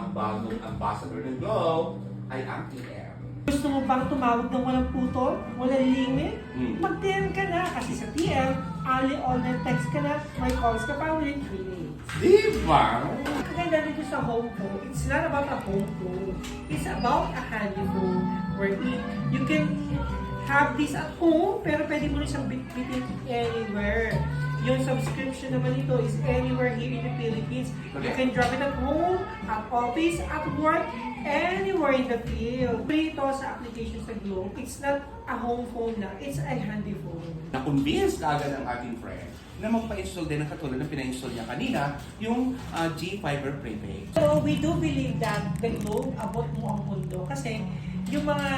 ang bagong ambassador ng Globe ay ang TM. Gusto mo bang tumawag ng walang puto, walang limit? Hmm. Mag-TM ka na kasi sa TM, ali all night text ka na, may calls ka pa within 3 days. Di ba? Kaganda dito sa home phone, it's not about a home phone. It's about a handy phone wherein you can have this at home, pero pwede mo rin siyang bitbitin anywhere. Yung subscription naman ito is anywhere here in the Philippines. You can drop it at home, at office, at work, anywhere in the field. Free ito sa application sa Globe. It's not a home phone na, it's a handy phone. Na-convince na agad ang ating friend na magpa-install din ng katulad ng pina-install niya kanina, yung ah, G-Fiber Prepaid. So, we do believe that the globe abot mo ang mundo kasi yung mga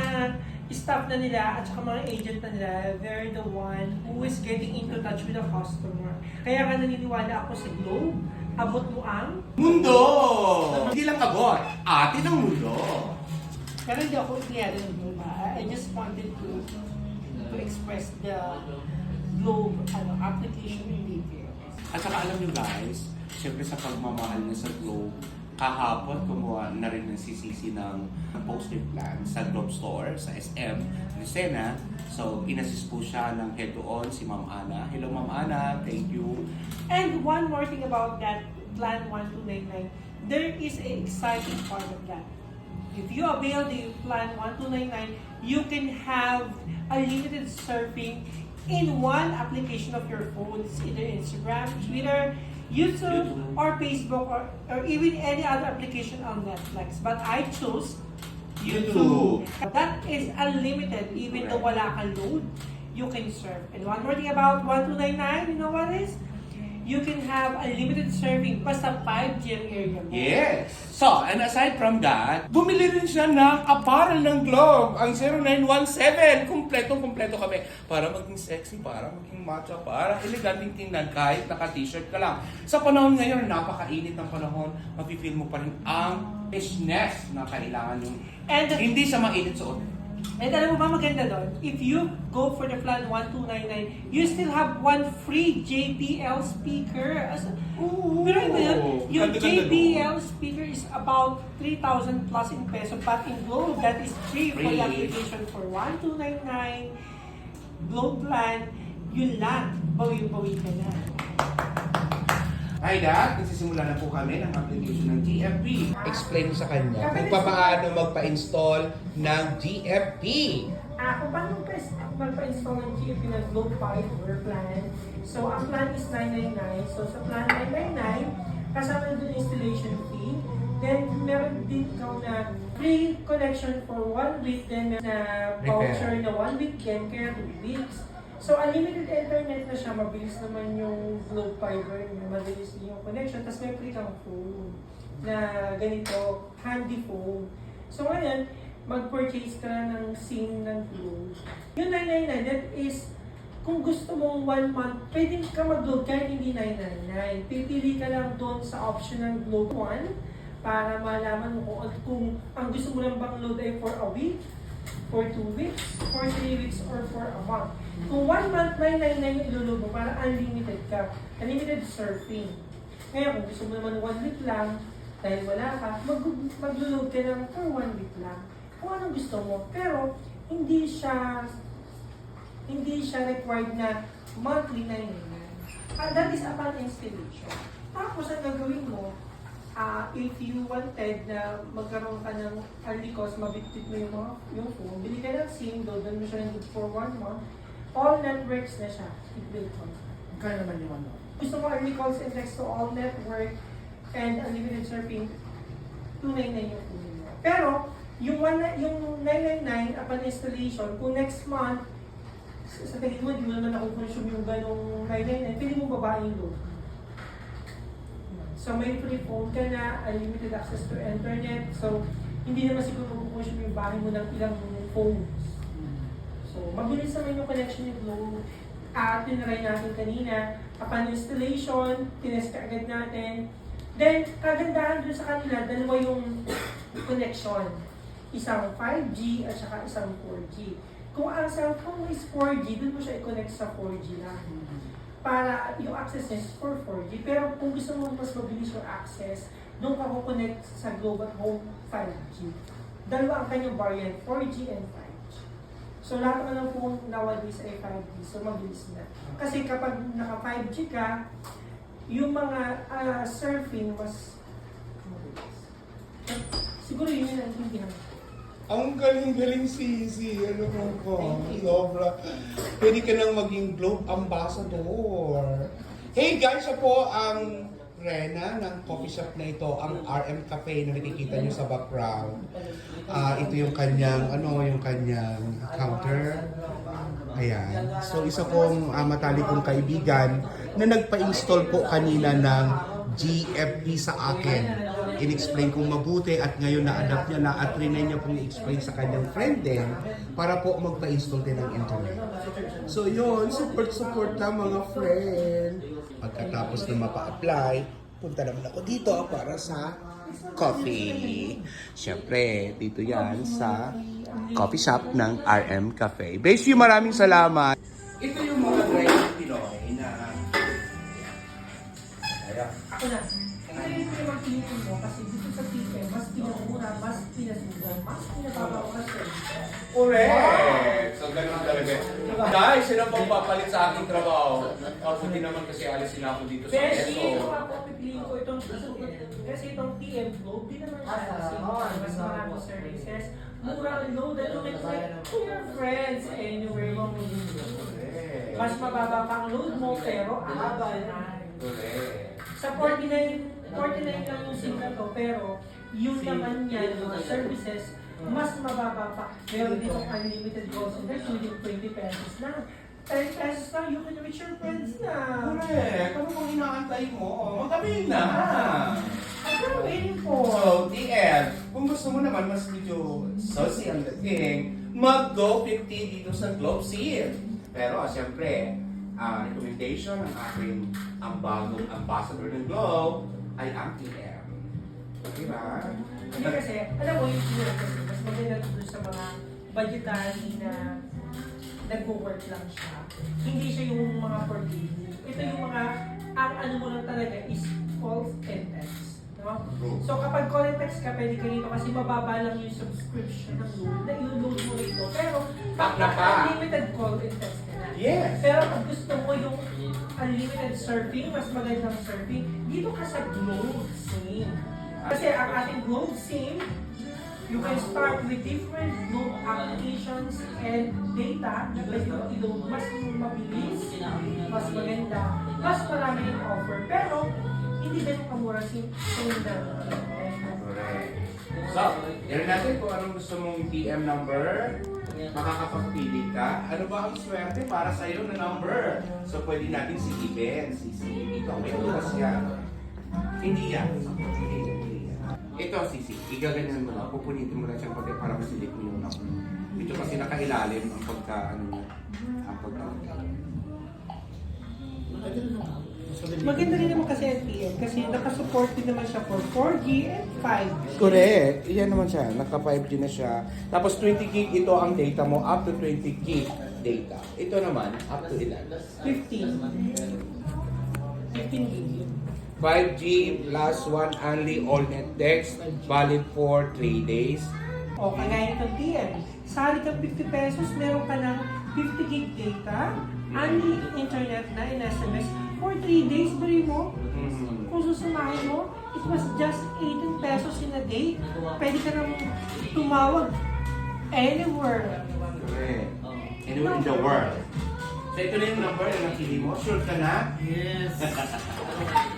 staff na nila at saka mga agent na nila, they're the one who is getting into touch with the customer. Kaya ka naniniwala ako sa globe, abot mo ang Mundo! Hindi lang abot, atin ang mundo. pero hindi ako itiniyari ng globe. ha? I just wanted to to express the globe ano, application in detail. At saka alam nyo guys, syempre sa pagmamahal niya sa Globe, kahapon kumuha na rin ng CCC ng posted plan sa Globe Store, sa SM, Lucena. So, inassist po siya ng head doon, si Ma'am Ana. Hello Ma'am Ana, thank you. And one more thing about that Plan 1299, there is a exciting part of that. If you avail the Plan 1299, you can have unlimited surfing in one application of your phone. It's either Instagram, Twitter, YouTube, YouTube. or Facebook, or, or even any other application on Netflix. But I chose YouTube. That is unlimited, even though wala kang load, you can surf. And one more thing about 1299, you know what is? You can have unlimited surfing basta 5G ang area mo. Yes! So, and aside from that, bumili rin siya ng apparel ng Globe, ang 0917. Kumpletong-kumpleto kami. Para maging sexy, para maging macho, para eleganting tingnan kahit naka-t-shirt ka lang. Sa panahon ngayon, napakainit ng panahon, mapifeel mo pa rin ang freshness na kailangan yung And, hindi siya mainit suot. And alam mo ba maganda doon? If you go for the plan 1299, you still have one free JBL speaker. As, Ooh. pero ba yun? Yung JBL speaker is about 3,000 plus in peso. But in Globe, that is free for the Free. application for 1299. Globe plan, yun lang. Bawi-bawi ka na. Hi Dad, nagsisimula na po kami ng application ng GFP. Explain mo sa kanya kung paano magpa-install ng GFP. Ah, kung paano magpa- magpa-install ng GFP ng Globe Fiber plan? So, ang plan is 999. So, sa plan 999, kasama na doon yung installation fee. Then, meron din ikaw na free connection for one week, then na voucher na one week yan, kaya two weeks. So, unlimited internet na siya, mabilis naman yung Globe Fiber, yung mabilis yung connection, tapos may free kang phone na ganito, handy phone. So, ngayon, mag-purchase ka ng SIM ng Globe. Yung 999, that is, kung gusto mong one month, pwede ka mag-load kahit hindi 999. Pipili ka lang doon sa option ng Globe One para malaman mo kung, kung ang gusto mo lang bang load ay for a week, for two weeks, for three weeks, or for a month. Kung one month, 999 yung ilulog mo para unlimited ka. Unlimited surfing. Ngayon, kung gusto mo naman one week lang, dahil wala ka, mag maglulog ka lang for one week lang. Kung anong gusto mo. Pero, hindi siya hindi siya required na monthly na yun. Uh, that is upon installation. Tapos, ang gagawin mo, ah if you wanted na magkaroon ka ng early cost, mabitbit mo yung, mga, yung phone, bili ka ng SIM, doon mo siya ng for one month, all networks na siya, it will come. Kaya naman yung ano. Gusto mo early calls and text to all network and unlimited surfing, 299 yung phone mo. Pero, yung, one, yung 999 upon installation, kung next month, sa tingin mo, di mo naman ako-consume yung ganong 999, pwede mo babae yung load. So may free phone ka na, unlimited access to internet. So hindi naman siguro mag-consume yung bahay mo ng ilang phones. So mabilis naman yung connection ni Globe. At tinry natin kanina, upon installation, tinest agad natin. Then, kagandahan dun sa kanila, dalawa yung connection. Isang 5G at saka isang 4G. Kung ang cellphone is 4G, dun mo siya i-connect sa 4G lang para yung access is for 4G. Pero kung gusto mo mas mabilis yung access, nung ka connect sa Globe at Home 5G. Dalawa ang kanyang variant, 4G and 5G. So lahat naman ng phone nowadays ay 5G, so mabilis na. Kasi kapag naka 5G ka, yung mga ah, surfing mas mabilis. Siguro yun yung naintindihan. Ang galing-galing si si ano mo ko. You. Sobra. Pwede ka nang maging Globe Ambassador. Hey guys, siya po ang Rena ng coffee shop na ito, ang RM Cafe na nakikita nyo sa background. Ah, ito yung kanyang, ano, yung kanyang counter. Ayan. So, isa kong uh, matalik kong kaibigan na nagpa-install po kanina ng GFP sa akin. In-explain kong mabuti at ngayon na-adapt niya na at rinay niya pong i-explain sa kanyang friend din para po magpa-install din ng internet. So yun, support-support lang mga friend. Pagkatapos na mapa-apply, punta naman ako dito para sa coffee. Siyempre, dito yan sa coffee shop ng RM Cafe. Basically, maraming salamat. Correct! So, ganun talaga. Guys, sino pang papalit sa aking trabaho? Mabuti naman kasi alis sila ako dito sa Beshi, Quezon. kung ako pipiliin ko itong kasi itong TM Globe, di naman siya kasi mas maraming services. Mura ang load at you can connect to your friends anywhere mo mo Correct. Mas mababa pa ang load mo pero ahaba na. Correct. Sa 49, 49 lang yung SIM na to, pero yung naman niya, yung mga services, mas mababa pa. Meron dito unlimited calls and text within 20 pesos na. 10 pesos lang, you can reach your friends na. Correct. Ano bang inaantay mo? Magabi na. Ano ka waiting for? So, TL, kung gusto mo naman mas medyo saucy ang dating, mag-go 50 dito sa Globe Seal. Pero, siyempre, ah, recommendation ng aking ang bagong ambassador ng Globe ay ang TM. Diba? Hindi kasi, alam mo yung sila kasi, mas maganda doon sa mga budgetary na nag-work lang siya. Hindi siya yung mga for daily. Ito yung mga, ang ano mo lang talaga is calls and texts. No? So kapag call and text ka, pwede ka dito kasi mababa lang yung subscription ng load na i-load mo rito. Pero pag na pa. unlimited call and text ka na. Yes. Pero pag gusto mo yung unlimited surfing, mas magandang surfing, dito ka sa Globe SIM. Kasi ang ating Globe SIM, you can start with different Globe applications and data na pwede i-load mas mabilis, mas maganda, mas marami yung offer. Pero, hindi ganun kamura si. Correct. So, yan natin kung anong gusto mong PM number. Makakapagpili ka. Ano ba ang swerte para sa iyo na number? So, pwede natin si Ben, si si Ikaw, may oras yan. Hindi yan. Hindi yan. Ito, Sisi. Igaganyan mo lang. Pupunitin mo lang siyang pati para masilip mo yung number. Ito kasi nakailalim ang pagka, ano, niya, ang pagka. Maganda rin naman kasi TM kasi nakasupport din naman siya for 4G and 5G. Correct. Iyan naman siya. Naka 5G na siya. Tapos 20 gig ito ang data mo. Up to 20 gig data. Ito naman, up to ilan? 15. 15 gig. 5G plus 1 only all net text. Valid for 3 days. O, kagaya nitong TM. Sa halip ng 50 pesos, meron ka ng 50 gig data, only internet na in SMS for 3 days. Bari mo, Hmm. kung susumahin mo, it was just 18 pesos in a day. Pwede ka nang tumawag anywhere. Correct. Anywhere in the world. So ito na yung number na napili mo. Sure ka na? Yes.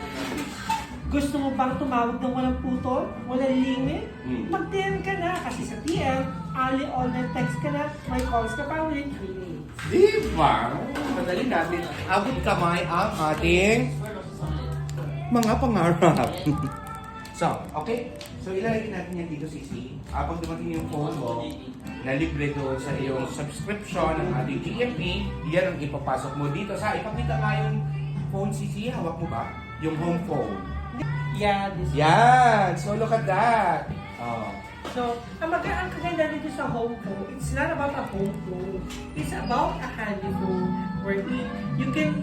Gusto mo bang tumawag ng walang putol, walang limit? Hmm. Mag-DM ka na kasi sa TM, only all net text ka na, may calls ka pa within 3 days. Di ba? Madali natin. Abot kamay ang ating mga pangarap. so, okay. So, ilalagay natin yan dito, Sisi. Ah, pag dumating yung phone mo, na libre doon sa iyong subscription ng ating GMP, yan ang ipapasok mo dito. Sa, ipakita nga yung phone, Sisi. Hawak mo ba? Yung home phone. Yeah, this Yan! So, look at that. Oh. So, ang, mag ang kaganda dito sa home phone, it's not about a home phone. It's about a handy phone where you can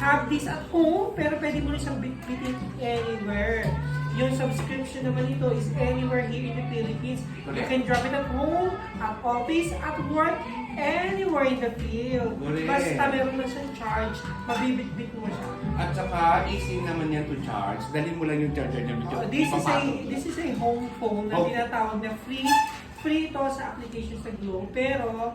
have this at home, pero pwede mo rin siyang bitbitin anywhere. Yung subscription naman ito is anywhere here in the Philippines. You can drop it at home, at office, at work, anywhere in the field. Correct. Basta meron na siyang charge, mabibitbit mo siya. At saka, easy naman yan to charge. Dalhin mo lang yung charger niya. Oh, this is a this is a home phone na Oh. tinatawag na free free ito sa application sa Globe pero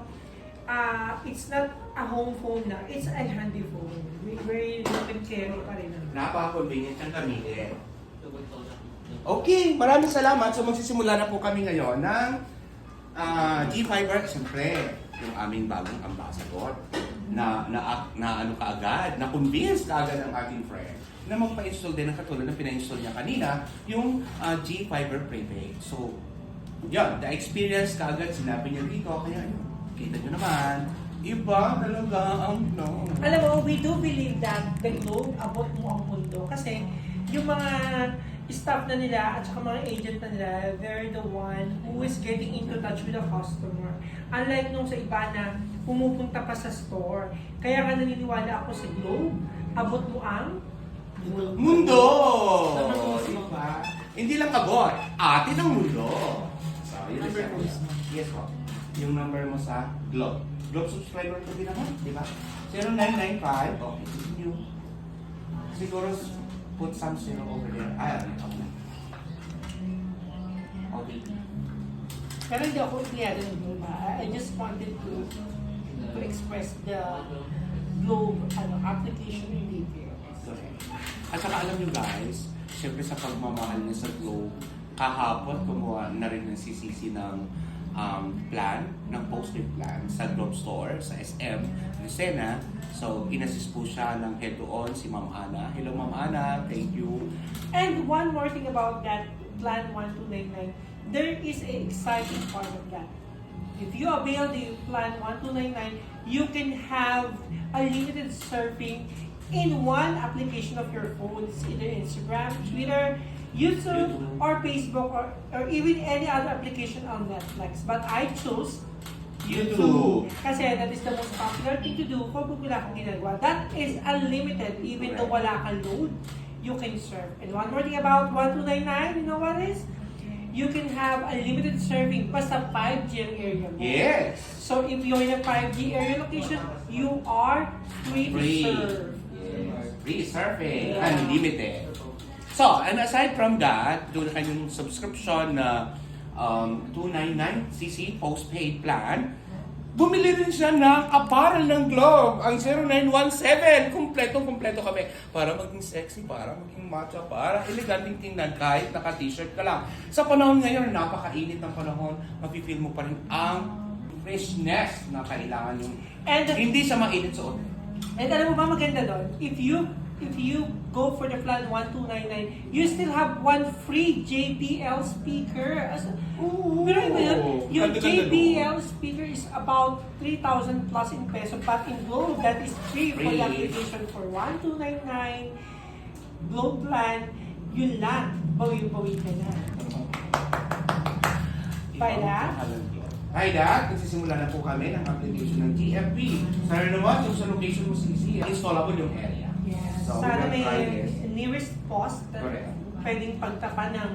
ah it's not a home phone na it's a handy phone where you can carry pa rin Napaka-convenient ang gamitin. Okay, maraming salamat. So magsisimula na po kami ngayon ng ah, G-Fiber. Siyempre, yung aming bagong ambassador na, na, na ano kaagad, na convince kaagad ang ating friend na magpa-install din ng katulad ng pina-install niya kanina, yung ah, G-Fiber Prepaid. So, yun, the experience kaagad, sinabi niya dito, kaya yun, kita nyo naman, iba talaga ang no. Alam mo, we do believe that the globe abot mo ang mundo kasi yung mga staff na nila at saka mga agent na nila, they're the one who is getting into touch with the customer. Unlike nung sa iba na pumupunta pa sa store. Kaya nga naniniwala ako sa globe, abot mo ang mundo. Mundo! Tama. Diba? Hindi lang abot, atin ang mundo. So, yun Number po is- Yes po. Yung number mo sa Globe. Globe subscriber ko din naman, di ba? 0995. Okay, continue. Siguro put some zero over there. Ah, okay. Okay. Pero hindi ako ng ha? I just wanted to to express the globe ano, application in detail. Correct. At saka alam nyo guys, syempre sa pagmamahal niya sa Globe, kahapon kumuha na rin ng CCC ng um, plan, ng postpaid plan sa Globe Store, sa SM, Lucena. So, inassist po siya ng head doon, si Ma'am Ana. Hello Ma'am Ana, thank you. And one more thing about that plan 1299, there is a exciting part of that. If you avail the plan 1299, you can have unlimited surfing in one application of your phone. It's either Instagram, Twitter, YouTube, YouTube. or Facebook, or, or even any other application on Netflix. But I chose YouTube. Kasi that is the most popular thing to do kung wala kang ginagawa. That is unlimited even though wala kang load. You can surf. And one more thing about 1299, you know what is? You can have unlimited surfing basta 5G ang area mo. Yes! So if you're in a 5G area location, you are free, Free. to surf. Yes. Free surfing, Yeah. unlimited. So, and aside from that, doon na kanyang subscription na um, 299cc postpaid plan, bumili rin siya ng apparel ng Globe, ang 0917. Kompleto-kompleto kami. Para maging sexy, para maging macho, para eleganting tingnan kahit naka-t-shirt ka lang. Sa panahon ngayon, napakainit ng panahon, mapifeel mo pa rin ang freshness na kailangan yung And hindi siya mainit suot. And alam mo ba maganda doon? If you if you go for the plan 1299, you still have one free JBL speaker. As, Ooh. pero iba yun, yung JBL speaker is about 3,000 plus in peso. But in Globe, that is free for the application for 1299. Globe plan, yun lang. Bawi-bawi ka na. Paida? Paida, nagsisimula na po kami ng application ng GFP. Sana naman yung sa location mo CC, installable yung area. So, Sana may nearest post na Correct. pwedeng pagtapan ng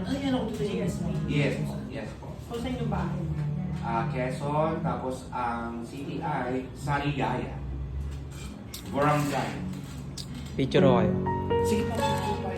GSP. Yes po, yes po. Kung saan yung bahay? Ah, Quezon, tapos ang city ay Sarigaya. Barangay. Picture ko kayo. Sige po.